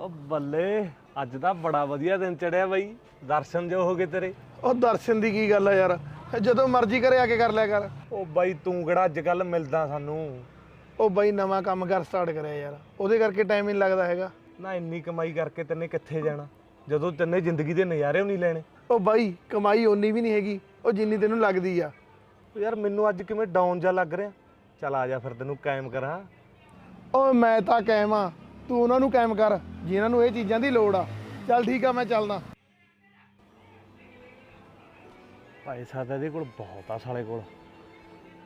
ਉਹ ਬੱਲੇ ਅੱਜ ਤਾਂ ਬੜਾ ਵਧੀਆ ਦਿਨ ਚੜਿਆ ਬਾਈ। ਦਰਸ਼ਨ ਜੋ ਹੋ ਗਏ ਤੇਰੇ। ਉਹ ਦਰਸ਼ਨ ਦੀ ਕੀ ਗੱਲ ਆ ਯਾਰ? ਜਦੋਂ ਮਰਜ਼ੀ ਕਰੇ ਆ ਕੇ ਕਰ ਲਿਆ ਕਰ। ਉਹ ਬਾਈ ਤੂੰ ਕਿਹੜਾ ਅੱਜ ਕੱਲ ਮਿਲਦਾ ਸਾਨੂੰ? ਉਹ ਬਾਈ ਨਵਾਂ ਕੰਮ ਕਰ ਸਟਾਰਟ ਕਰਿਆ ਯਾਰ। ਉਹਦੇ ਕਰਕੇ ਟਾਈਮ ਹੀ ਨਹੀਂ ਲੱਗਦਾ ਹੈਗਾ। ਨਾ ਇੰਨੀ ਕਮਾਈ ਕਰਕੇ ਤੈਨੇ ਕਿੱਥੇ ਜਾਣਾ? ਜਦੋਂ ਤੈਨੇ ਜ਼ਿੰਦਗੀ ਦੇ ਨਜ਼ਾਰੇ ਨਹੀਂ ਲੈਣੇ। ਉਹ ਬਾਈ ਕਮਾਈ ਓਨੀ ਵੀ ਨਹੀਂ ਹੈਗੀ ਉਹ ਜਿੰਨੀ ਤੈਨੂੰ ਲੱਗਦੀ ਆ। ਯਾਰ ਮੈਨੂੰ ਅੱਜ ਕਿਵੇਂ ਡਾਊਨ ਜਾ ਲੱਗ ਰਿਹਾ? ਚੱਲ ਆ ਜਾ ਫਿਰ ਤੈਨੂੰ ਕਾਇਮ ਕਰਾਂ। ਉਹ ਮੈਂ ਤਾਂ ਕਾਇਮ ਆ। ਤੂੰ ਉਹਨਾਂ ਨੂੰ ਕਾਇਮ ਕਰ ਜਿਨ੍ਹਾਂ ਨੂੰ ਇਹ ਚੀਜ਼ਾਂ ਦੀ ਲੋੜ ਆ। ਚੱਲ ਠੀਕ ਆ ਮੈਂ ਚੱਲਦਾ। ਪੈਸਾ ਤਾਂ ਇਹਦੇ ਕੋਲ ਬਹੁਤ ਆ ਸਾਲੇ ਕੋਲ।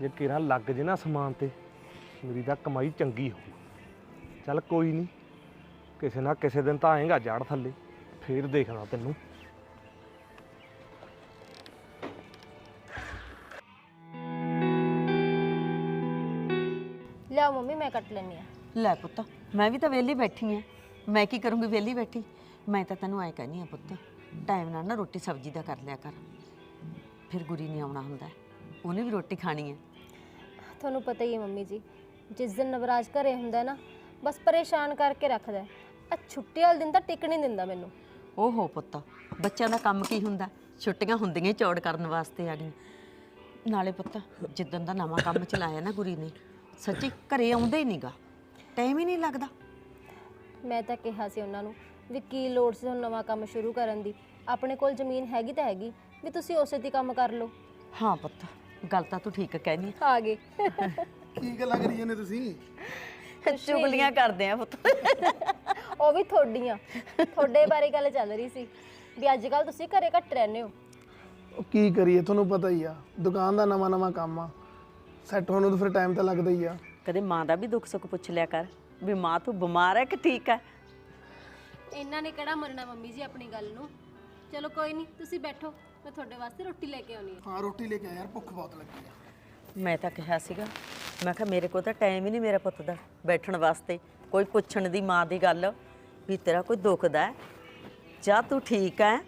ਜੇ ਕਿਰਾਂ ਲੱਗ ਜੇ ਨਾ ਸਮਾਨ ਤੇ ਮੇਰੀ ਤਾਂ ਕਮਾਈ ਚੰਗੀ ਹੋਊ ਚੱਲ ਕੋਈ ਨਹੀਂ ਕਿਸੇ ਨਾ ਕਿਸੇ ਦਿਨ ਤਾਂ ਆਏਗਾ ਜੜ ਥੱਲੇ ਫੇਰ ਦੇਖਣਾ ਤੈਨੂੰ। ਲਿਆਓ ਮੰਮੀ ਮੈਂ ਕੱਟ ਲੈਣੀ ਆ ਲੈ ਪੁੱਤ ਮੈਂ ਵੀ ਤਾਂ ਵਿਹਲੀ ਬੈਠੀ ਆ। ਮੈਂ ਕੀ ਕਰੂੰਗੀ ਵਿਹਲੀ ਬੈਠੀ? ਮੈਂ ਤਾਂ ਤੈਨੂੰ ਐ ਕਹਿੰਦੀ ਆ ਪੁੱਤ ਟਾਈਮ ਨਾਲ ਨਾ ਰੋਟੀ ਸਬਜ਼ੀ ਦਾ ਕਰ ਲਿਆ ਕਰ। ਫਿਰ ਗੁਰੀ ਨਹੀਂ ਆਉਣਾ ਹੁੰਦਾ। ਉਹਨੇ ਵੀ ਰੋਟੀ ਖਾਣੀ ਹੈ ਤੁਹਾਨੂੰ ਪਤਾ ਹੀ ਹੈ ਮੰਮੀ ਜੀ ਜਿਸ ਦਿਨ ਨਵਰਾਜ ਘਰੇ ਹੁੰਦਾ ਨਾ ਬਸ ਪਰੇਸ਼ਾਨ ਕਰਕੇ ਰੱਖਦਾ ਆ ਛੁੱਟੀ ਵਾਲੇ ਦਿਨ ਤਾਂ ਟਿਕ ਨਹੀਂ ਦਿੰਦਾ ਮੈਨੂੰ। ਓਹੋ ਪੁੱਤ ਬੱਚਿਆਂ ਦਾ ਕੰਮ ਕੀ ਹੁੰਦਾ? ਛੁੱਟੀਆਂ ਹੁੰਦੀਆਂ ਚੌੜ ਕਰਨ ਵਾਸਤੇ ਆ ਗਈਆਂ। ਨਾਲੇ ਪੁੱਤ ਜਿੱਦਣ ਦਾ ਨਵਾਂ ਕੰਮ ਚਲਾਇਆ ਨਾ ਗੁਰੀ ਨੇ ਸੱਚੀ ਘਰੇ ਆਉਂਦਾ ਹੀ ਨਹੀਂਗਾ ਟਾਈਮ ਹੀ ਨਹੀਂ ਲੱਗਦਾ। ਮੈਂ ਤਾਂ ਕਿਹਾ ਸੀ ਉਹਨਾਂ ਨੂੰ ਵੀ ਕੀ ਲੋੜ ਸੀ ਤੁਹਾਨੂੰ ਨਵਾਂ ਕੰਮ ਸ਼ੁਰੂ ਕਰਨ ਦੀ। ਆਪਣੇ ਕੋਲ ਜ਼ਮੀਨ ਹੈਗੀ ਤਾਂ ਹੈਗੀ ਵੀ ਤੁਸੀਂ ਉਸੇ ਤੇ ਕੰਮ ਕਰ ਲਓ। ਹਾਂ ਪੁੱਤ ਗੱਲ ਤਾਂ ਤੂੰ ਠੀਕ ਕਹਿਨੀ ਆ ਗਏ। ਕੀ ਗੱਲਾਂ ਕਰੀ ਜਾਂਦੇ ਤੁਸੀਂ? ਚੁਗਲੀਆਂ ਕਰਦੇ ਆ ਪੁੱਤ। ਉਹ ਵੀ ਤੁਹਾਡੀਆਂ। ਤੁਹਾਡੇ ਬਾਰੇ ਗੱਲ ਚੱਲ ਰਹੀ ਸੀ ਵੀ ਅੱਜ ਕੱਲ ਤੁਸੀਂ ਘਰੇ ਘੱਟ ਰਹਿੰਦੇ ਹੋ। ਉਹ ਕੀ ਕਰੀਏ ਤੁਹਾਨੂੰ ਪਤਾ ਹੀ ਆ। ਦੁਕਾਨ ਦਾ ਨਵਾਂ ਨਵਾਂ ਕੰਮ ਆ। ਸੈੱਟ ਹੋਣ ਨੂੰ ਤਾਂ ਫਿਰ ਟਾਈਮ ਤਾਂ ਲੱਗਦਾ ਹੀ ਆ। ਕਦੇ ਮਾਂ ਦਾ ਵੀ ਦੁੱਖ ਸੁੱਖ ਪੁੱਛ ਲਿਆ ਕਰ ਵੀ ਮਾਂ ਤੂੰ ਬਿਮਾਰ ਹੈ ਕਿ ਠੀਕ ਹੈ? ਇਹਨਾਂ ਨੇ ਕਿਹੜਾ ਮੰਨਣਾ ਮੰਮੀ ਜੀ ਆਪਣੀ ਗੱਲ ਨੂੰ? ਚਲੋ ਕੋਈ ਨਹੀਂ ਤੁਸੀਂ ਬੈਠੋ ਮੈਂ ਤੁਹਾਡੇ ਵਾਸਤੇ ਰੋਟੀ ਲੈ ਕੇ ਆਉਣੀ ਹੈ ਹਾਂ ਰੋਟੀ ਲੈ ਕੇ ਆ ਯਾਰ ਭੁੱਖ ਬਹੁਤ ਲੱਗੀ ਆ। ਮੈਂ ਤਾਂ ਕਿਹਾ ਸੀਗਾ ਮੈਂ ਕਿਹਾ ਮੇਰੇ ਕੋਲ ਤਾਂ ਟਾਈਮ ਹੀ ਨਹੀਂ ਮੇਰਾ ਪੁੱਤ ਦਾ ਬੈਠਣ ਵਾਸਤੇ। ਕੋਈ ਪੁੱਛਣ ਦੀ ਮਾਂ ਦੀ ਗੱਲ ਵੀ ਤੇਰਾ ਕੋਈ ਦੁਖਦਾ ਹੈ? ਜਾਂ ਤੂੰ ਠੀਕ ਹੈ?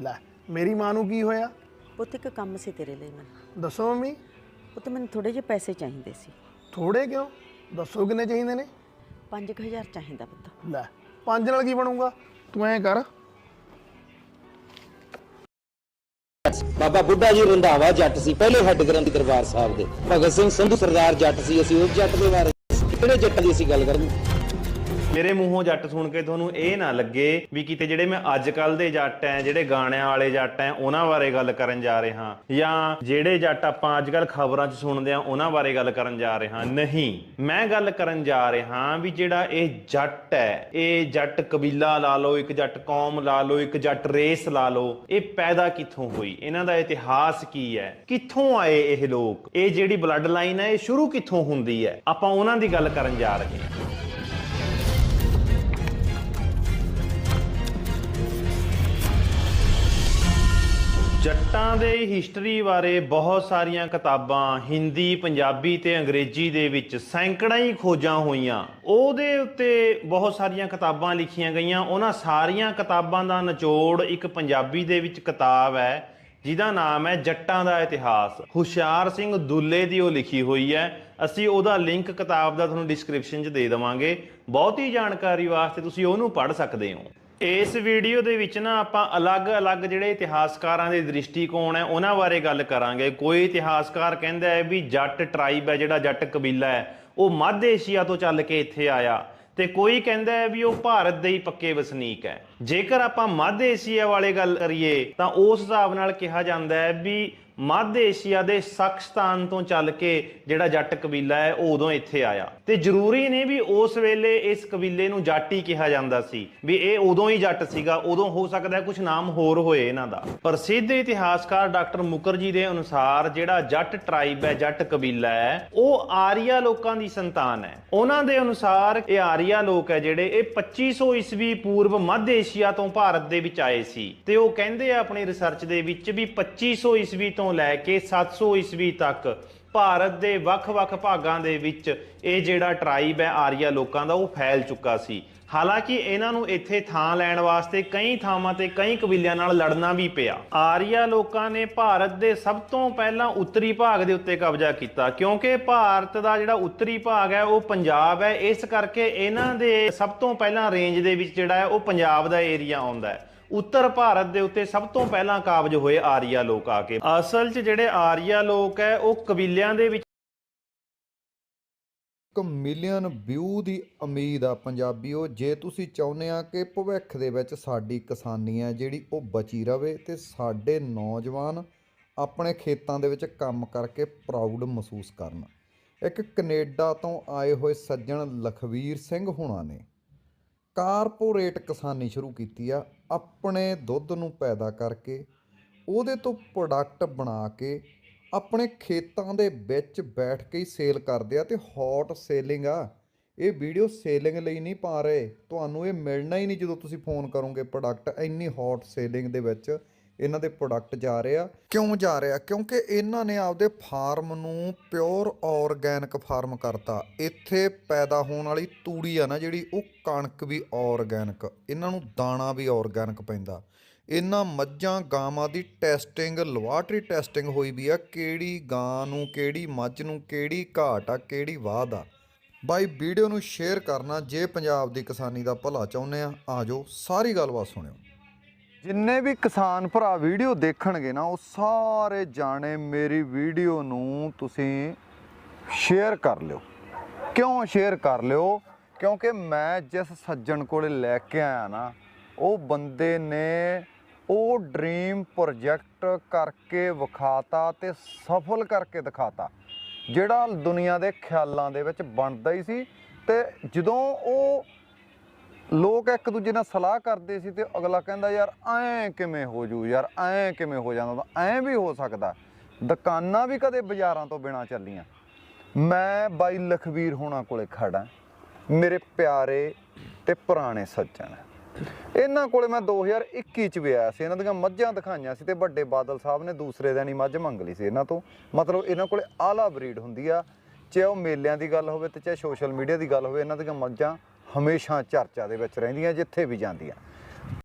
ਲੈ ਮੇਰੀ ਮਾਂ ਨੂੰ ਕੀ ਹੋਇਆ? ਪੁੱਤ ਇੱਕ ਕੰਮ ਸੀ ਤੇਰੇ ਲਈ ਮੈਨੂੰ। ਦੱਸੋ ਮੰਮੀ। ਪੁੱਤ ਮੈਨੂੰ ਥੋੜੇ ਜਿਹੇ ਪੈਸੇ ਚਾਹੀਦੇ ਸੀ। ਥੋੜੇ ਕਿਉਂ? ਦੱਸੋ ਕਿੰਨੇ ਚਾਹੀਦੇ ਨੇ? 5000 ਚਾਹੀਦਾ ਪੁੱਤ। ਲੈ ਪੰਜ ਨਾਲ ਕੀ ਬਣੂਗਾ? ਤੂੰ ਐਂ ਕਰ। ਬਾਬਾ ਬੁੱਢਾ ਜੀ ਰੰਧਾਵਾ ਜੱਟ ਸੀ ਪਹਿਲੇ ਹੈੱਡ ਗ੍ਰੰਥੀ ਦਰਬਾਰ ਸਾਹਿਬ ਦੇ। ਭਗਤ ਸਿੰਘ ਸੰਧੂ ਸਰਦਾਰ ਜੱਟ ਸੀ ਅਸੀਂ ਉਸ ਜੱਟ ਦੇ ਬਾਰੇ ਕਿਹੜੇ ਜੱਟ ਦੀ ਅਸੀਂ ਗੱਲ ਕਰਨੀ? ਮੇਰੇ ਮੂੰਹੋਂ ਜੱਟ ਸੁਣ ਕੇ ਤੁਹਾਨੂੰ ਇਹ ਨਾ ਲੱਗੇ ਵੀ ਕਿਤੇ ਜਿਹੜੇ ਮੈਂ ਅੱਜ ਕੱਲ ਦੇ ਜੱਟ ਐ, ਜਿਹੜੇ ਗਾਣਿਆਂ ਵਾਲੇ ਜੱਟ ਐ, ਉਹਨਾਂ ਬਾਰੇ ਗੱਲ ਕਰਨ ਜਾ ਰਿਹਾ ਜਾਂ ਜਿਹੜੇ ਜੱਟ ਆਪਾਂ ਅੱਜ ਕੱਲ ਖਬਰਾਂ 'ਚ ਸੁਣਦੇ ਆ ਉਹਨਾਂ ਬਾਰੇ ਗੱਲ ਕਰਨ ਜਾ ਰਿਹਾ ਨਹੀਂ, ਮੈਂ ਗੱਲ ਕਰਨ ਜਾ ਰਿਹਾ ਵੀ ਜਿਹੜਾ ਇਹ ਜੱਟ ਹੈ ਇਹ ਜੱਟ ਕਬੀਲਾ ਲਾ ਲਓ, ਇੱਕ ਜੱਟ ਕੌਮ ਲਾ ਲਓ, ਇੱਕ ਜੱਟ ਰੇਸ ਲਾ ਲਓ, ਇਹ ਪੈਦਾ ਕਿੱਥੋਂ ਹੋਈ? ਇਹਨਾਂ ਦਾ ਇਤਿਹਾਸ ਕੀ ਹੈ ਕਿੱਥੋਂ ਆਏ ਇਹ ਲੋਕ? ਇਹ ਜਿਹੜੀ ਬਲੱਡ ਲਾਈਨ ਹੈ ਇਹ ਸ਼ੁਰੂ ਕਿੱਥੋਂ ਹੁੰਦੀ ਹੈ ਆਪਾਂ ਉਹਨਾਂ ਦੀ ਗੱਲ ਕਰਨ ਜਾ ਰਹੇ ਹਾਂ। ਜੱਟਾਂ ਦੇ ਹਿਸਟਰੀ ਬਾਰੇ ਬਹੁਤ ਸਾਰੀਆਂ ਕਿਤਾਬਾਂ ਹਿੰਦੀ, ਪੰਜਾਬੀ ਤੇ ਅੰਗਰੇਜ਼ੀ ਦੇ ਵਿੱਚ ਸੈਂਕੜਾਂ ਹੀ ਖੋਜਾਂ ਹੋਈਆਂ। ਉਹਦੇ ਉੱਤੇ ਬਹੁਤ ਸਾਰੀਆਂ ਕਿਤਾਬਾਂ ਲਿਖੀਆਂ ਗਈਆਂ। ਉਹਨਾਂ ਸਾਰੀਆਂ ਕਿਤਾਬਾਂ ਦਾ ਨਿਚੋੜ ਇੱਕ ਪੰਜਾਬੀ ਦੇ ਵਿੱਚ ਕਿਤਾਬ ਹੈ, ਜਿਹਦਾ ਨਾਮ ਹੈ ਜੱਟਾਂ ਦਾ ਇਤਿਹਾਸ। ਹੁਸ਼ਿਆਰ ਸਿੰਘ ਦੁੱਲੇ ਦੀ ਉਹ ਲਿਖੀ ਹੋਈ ਹੈ। ਅਸੀਂ ਉਹਦਾ ਲਿੰਕ ਕਿਤਾਬ ਦਾ ਤੁਹਾਨੂੰ ਡਿਸਕ੍ਰਿਪਸ਼ਨ 'ਚ ਦੇ ਦੇਵਾਂਗੇ। ਬਹੁਤੀ ਜਾਣਕਾਰੀ ਵਾਸਤੇ ਤੁਸੀਂ ਉਹਨੂੰ ਪੜ੍ਹ ਸਕਦੇ ਹੋ। ਇਸ ਵੀਡੀਓ ਦੇ ਵਿੱਚ ਨਾ ਆਪਾਂ ਅਲੱਗ-ਅਲੱਗ ਜਿਹੜੇ ਇਤਿਹਾਸਕਾਰਾਂ ਦੇ ਦ੍ਰਿਸ਼ਟੀਕੋਣ ਹੈ, ਉਹਨਾਂ ਬਾਰੇ ਗੱਲ ਕਰਾਂਗੇ। ਕੋਈ ਇਤਿਹਾਸਕਾਰ ਕਹਿੰਦਾ ਹੈ ਵੀ ਜੱਟ ਟ੍ਰਾਈਬ ਹੈ, ਜਿਹੜਾ ਜੱਟ ਕਬੀਲਾ ਹੈ, ਉਹ ਮੱਧ ਏਸ਼ੀਆ ਤੋਂ ਚੱਲ ਕੇ ਇੱਥੇ ਆਇਆ। ਤੇ ਕੋਈ ਕਹਿੰਦਾ ਹੈ ਵੀ ਉਹ ਭਾਰਤ ਦੇ ਹੀ ਪੱਕੇ ਵਸਨੀਕ ਹੈ। ਜੇਕਰ ਆਪਾਂ ਮੱਧ ਏਸ਼ੀਆ ਵਾਲੇ ਗੱਲ ਕਰੀਏ, ਤਾਂ ਉਸ ਹਿਸਾਬ ਨਾਲ ਕਿਹਾ ਜਾਂਦਾ ਹੈ ਵੀ ਮੱਧ ਏਸ਼ੀਆ ਦੇ ਸਖਸਤਾਨ ਤੋਂ ਚੱਲ ਕੇ ਜਿਹੜਾ ਜੱਟ ਕਬੀਲਾ ਹੈ, ਉਹ ਉਦੋਂ ਇੱਥੇ ਆਇਆ। ਤੇ ਜ਼ਰੂਰੀ ਨਹੀਂ ਵੀ ਉਸ ਵੇਲੇ ਇਸ ਕਬੀਲੇ ਨੂੰ ਜੱਟ ਕਿਹਾ ਜਾਂਦਾ ਸੀ, ਵੀ ਇਹ ਉਦੋਂ ਹੀ ਜੱਟ ਸੀਗਾ, ਉਦੋਂ ਹੋ ਸਕਦਾ ਕੁਝ ਨਾਮ ਹੋਰ ਹੋਏ ਇਹਨਾਂ ਦਾ। ਪ੍ਰਸਿੱਧ ਇਤਿਹਾਸਕਾਰ ਡਾਕਟਰ ਮੁਕਰਜੀ ਦੇ ਅਨੁਸਾਰ ਜਿਹੜਾ ਜੱਟ ਟ੍ਰਾਈਬ ਹੈ, ਜੱਟ ਕਬੀਲਾ ਹੈ, ਉਹ ਆਰੀਆ ਲੋਕਾਂ ਦੀ ਸੰਤਾਨ ਹੈ। ਉਹਨਾਂ ਦੇ ਅਨੁਸਾਰ ਇਹ ਆਰੀਆ ਲੋਕ ਹੈ ਜਿਹੜੇ ਇਹ 2500 ਈਸਵੀ ਪੂਰਬ ਮੱਧ ਏਸ਼ੀਆ ਤੋਂ ਭਾਰਤ ਦੇ ਵਿੱਚ ਆਏ ਸੀ। ਤੇ ਉਹ ਕਹਿੰਦੇ ਆ ਆਪਣੀ ਰਿਸਰਚ ਦੇ ਵਿੱਚ ਵੀ 2500 ਈਸਵੀ ਤੋਂ ਤੋਂ ਲੈ ਕੇ 700 ਈਸਵੀ ਤੱਕ ਭਾਰਤ ਦੇ ਵੱਖ-ਵੱਖ ਭਾਗਾਂ ਦੇ ਵਿੱਚ ਇਹ ਜਿਹੜਾ ਟ੍ਰਾਈਬ ਹੈ ਆਰੀਆ ਲੋਕਾਂ ਦਾ ਉਹ ਫੈਲ ਚੁੱਕਾ ਸੀ। ਹਾਲਾਂਕਿ ਇਹਨਾਂ ਨੂੰ ਇੱਥੇ ਥਾਂ ਲੈਣ ਵਾਸਤੇ ਕਈ ਥਾਵਾਂ ਤੇ ਕਈ ਕਬੀਲਿਆਂ ਨਾਲ ਲੜਨਾ ਵੀ ਪਿਆ। ਆਰੀਆ ਲੋਕਾਂ ਨੇ ਭਾਰਤ ਦੇ ਸਭ ਤੋਂ ਪਹਿਲਾਂ ਉੱਤਰੀ ਭਾਗ ਦੇ ਉੱਤੇ ਕਬਜ਼ਾ ਕੀਤਾ, ਕਿਉਂਕਿ ਭਾਰਤ ਦਾ ਜਿਹੜਾ ਉੱਤਰੀ ਭਾਗ ਹੈ, ਉਹ ਪੰਜਾਬ ਹੈ। ਇਸ ਕਰਕੇ ਇਹਨਾਂ ਦੇ ਸਭ ਤੋਂ ਪਹਿਲਾਂ ਰੇਂਜ ਦੇ ਵਿੱਚ ਜਿਹੜਾ ਹੈ, ਉਹ ਪੰਜਾਬ ਦਾ ਏਰੀਆ ਆਉਂਦਾ ਹੈ। ਉੱਤਰ ਭਾਰਤ ਦੇ ਉੱਤੇ ਸਭ ਤੋਂ ਪਹਿਲਾਂ ਕਾਬਜ ਹੋਏ ਆਰੀਆ ਲੋਕ ਆ ਕੇ। ਅਸਲ 'ਚ ਜਿਹੜੇ ਆਰੀਆ ਲੋਕ ਹੈ ਉਹ ਕਬੀਲਿਆਂ ਦੇ ਵਿੱਚ ਇੱਕ ਮਿਲੀਅਨ ਵਿਊ ਦੀ ਉਮੀਦ ਆ ਪੰਜਾਬੀਓ, ਜੇ ਤੁਸੀਂ ਚਾਹੁੰਦੇ ਆ ਕਿ ਭਵਿੱਖ ਦੇ ਵਿੱਚ ਸਾਡੀ ਕਿਸਾਨੀ ਹੈ ਜਿਹੜੀ ਉਹ ਬਚੀ ਰਵੇ ਤੇ ਸਾਡੇ ਨੌਜਵਾਨ ਆਪਣੇ ਖੇਤਾਂ ਦੇ ਵਿੱਚ ਕੰਮ ਕਰਕੇ ਪ੍ਰਾਊਡ ਮਹਿਸੂਸ ਕਰਨ। ਇੱਕ ਕੈਨੇਡਾ ਤੋਂ ਆਏ ਹੋਏ ਸੱਜਣ ਲਖਵੀਰ ਸਿੰਘ ਹੁਣਾਂ ਨੇ ਕਾਰਪੋਰੇਟ ਕਿਸਾਨੀ ਸ਼ੁਰੂ ਕੀਤੀ ਆ ਆਪਣੇ ਦੁੱਧ ਨੂੰ ਪੈਦਾ ਕਰਕੇ, ਉਹਦੇ ਤੋਂ ਪ੍ਰੋਡਕਟ ਬਣਾ ਕੇ ਆਪਣੇ ਖੇਤਾਂ ਦੇ ਵਿੱਚ ਬੈਠ ਕੇ ਹੀ ਸੇਲ ਕਰਦੇ ਆ ਤੇ ਹੌਟ ਸੇਲਿੰਗ ਆ। ਇਹ ਵੀਡੀਓ ਸੇਲਿੰਗ ਲਈ ਨਹੀਂ ਪਾ ਰਹੇ। ਤੁਹਾਨੂੰ ਇਹ ਮਿਲਣਾ ਹੀ ਨਹੀਂ ਜਦੋਂ ਤੁਸੀਂ ਫੋਨ ਕਰੋਗੇ ਪ੍ਰੋਡਕਟ ਇੰਨੀ ਹੌਟ ਸੇਲਿੰਗ ਦੇ ਵਿੱਚ। ਇਹਨਾਂ ਦੇ ਪ੍ਰੋਡਕਟ ਜਾ ਰਹੇ ਆ। ਕਿਉਂ ਜਾ ਰਹੇ ਆ? ਕਿਉਂਕਿ ਇਹਨਾਂ ਨੇ ਆਪਦੇ ਫਾਰਮ ਨੂੰ ਪਿਓਰ ਆਰਗੈਨਿਕ ਫਾਰਮ ਕਰਤਾ। ਇੱਥੇ ਪੈਦਾ ਹੋਣ ਵਾਲੀ ਤੂੜੀ ਆ ਨਾ ਜਿਹੜੀ, ਉਹ ਕਣਕ ਵੀ ਆਰਗੈਨਿਕ ਇਹਨਾਂ ਨੂੰ ਦਾਣਾ ਵੀ ਆਰਗੈਨਿਕ ਪੈਂਦਾ। ਇਹਨਾਂ ਮੱਝਾਂ ਗਾਵਾਂ ਦੀ ਟੈਸਟਿੰਗ ਲੈਬਾਰਟਰੀ ਟੈਸਟਿੰਗ ਹੋਈ ਵੀ ਆ, ਕਿਹੜੀ ਗਾਂ ਨੂੰ, ਕਿਹੜੀ ਮੱਝ ਨੂੰ, ਕਿਹੜੀ ਘਾਟ ਆ, ਕਿਹੜੀ ਵਾਧ ਆ। ਬਾਈ, ਵੀਡੀਓ ਨੂੰ ਸ਼ੇਅਰ ਕਰਨਾ ਜੇ ਪੰਜਾਬ ਦੀ ਕਿਸਾਨੀ ਦਾ ਭਲਾ ਚਾਹੁੰਦੇ ਆ। ਆਜੋ ਸਾਰੀ ਗੱਲਬਾਤ ਸੁਣਿਓ। ਜਿੰਨੇ ਵੀ ਕਿਸਾਨ ਭਰਾ ਵੀਡੀਓ ਦੇਖਣਗੇ ਨਾ, ਉਹ ਸਾਰੇ ਜਾਣੇ ਮੇਰੀ ਵੀਡੀਓ ਨੂੰ ਤੁਸੀਂ ਸ਼ੇਅਰ ਕਰ ਲਿਓ। ਕਿਉਂ ਸ਼ੇਅਰ ਕਰ ਲਿਓ? ਕਿਉਂਕਿ ਮੈਂ ਜਿਸ ਸੱਜਣ ਕੋਲੇ ਲੈ ਕੇ ਆਇਆ ਨਾ, ਉਹ ਬੰਦੇ ਨੇ ਉਹ ਡ੍ਰੀਮ ਪ੍ਰੋਜੈਕਟ ਕਰਕੇ ਵਿਖਾਤਾ ਤੇ ਸਫਲ ਕਰਕੇ ਦਿਖਾਤਾ, ਜਿਹੜਾ ਦੁਨੀਆ ਦੇ ਖਿਆਲਾਂ ਦੇ ਵਿੱਚ ਬਣਦਾ ਹੀ ਸੀ ਤੇ ਜਦੋਂ ਉਹ ਲੋਕ ਇੱਕ ਦੂਜੇ ਨਾਲ ਸਲਾਹ ਕਰਦੇ ਸੀ ਤੇ ਅਗਲਾ ਕਹਿੰਦਾ, ਯਾਰ, ਐਂ ਕਿਵੇਂ ਹੋ ਜੂ? ਯਾਰ, ਐਂ ਕਿਵੇਂ ਹੋ ਜਾਂਦਾ? ਤਾਂ ਐਂ ਵੀ ਹੋ ਸਕਦਾ। ਦੁਕਾਨਾਂ ਵੀ ਕਦੇ ਬਾਜ਼ਾਰਾਂ ਤੋਂ ਬਿਨਾ ਚੱਲੀਆਂ। ਮੈਂ ਬਾਈ ਲਖਵੀਰ ਹੋਣਾ ਕੋਲੇ ਖੜਾ ਮੇਰੇ ਪਿਆਰੇ ਤੇ ਪੁਰਾਣੇ ਸੱਜਣ। ਇਹਨਾਂ ਕੋਲੇ ਮੈਂ 2021 ਚ ਵੀ ਆਇਆ ਸੀ। ਇਹਨਾਂ ਦੀਆਂ ਮੱਝਾਂ ਦਿਖਾਈਆਂ ਸੀ ਤੇ ਵੱਡੇ ਬਾਦਲ ਸਾਹਿਬ ਨੇ ਦੂਸਰੇ ਦਿਨ ਹੀ ਮੱਝ ਮੰਗ ਲਈ ਸੀ ਇਹਨਾਂ ਤੋਂ। ਮਤਲਬ ਇਹਨਾਂ ਕੋਲੇ ਆਲਾ ਬਰੀਡ ਹੁੰਦੀ ਆ। ਚਾਹੇ ਉਹ ਮੇਲਿਆਂ ਦੀ ਗੱਲ ਹੋਵੇ ਤੇ ਚਾਹੇ ਸੋਸ਼ਲ ਮੀਡੀਆ ਦੀ ਗੱਲ ਹੋਵੇ, ਇਹਨਾਂ ਦੀਆਂ ਮੱਝਾਂ ਹਮੇਸ਼ਾ ਚਰਚਾ ਦੇ ਵਿੱਚ ਰਹਿੰਦੀਆਂ ਜਿੱਥੇ ਵੀ ਜਾਂਦੀਆਂ।